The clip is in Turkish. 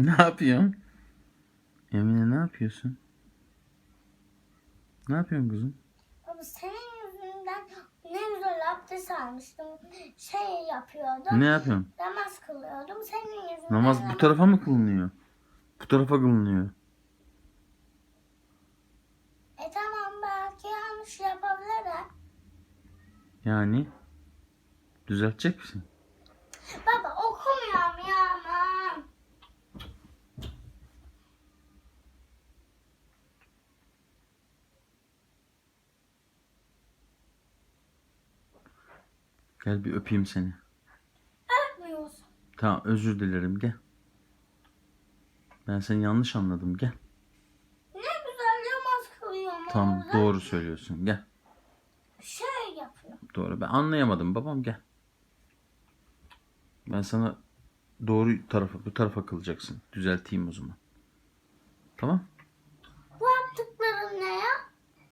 Ne yapıyorsun? Emine ne yapıyorsun? Ne yapıyorsun kızım? Baba senin yüzünden ne güzel abdest almıştım. Şey yapıyordum. Ne yapıyorsun? Namaz kılıyordum. Senin yüzünden. Namaz bu tarafa mı kılınıyor? Bu tarafa kılınıyor. E tamam belki yanlış yapabilirim. Yani düzeltecek misin? Gel bir öpeyim seni. Öpmüyorsun. Tamam özür dilerim gel. Ben seni yanlış anladım gel. Ne güzel namaz kılıyorum Tamam orada. doğru söylüyorsun gel. Şey yapıyor. Doğru ben anlayamadım babam gel. Ben sana doğru tarafa bu tarafa kılacaksın. Düzelteyim o zaman. Tamam?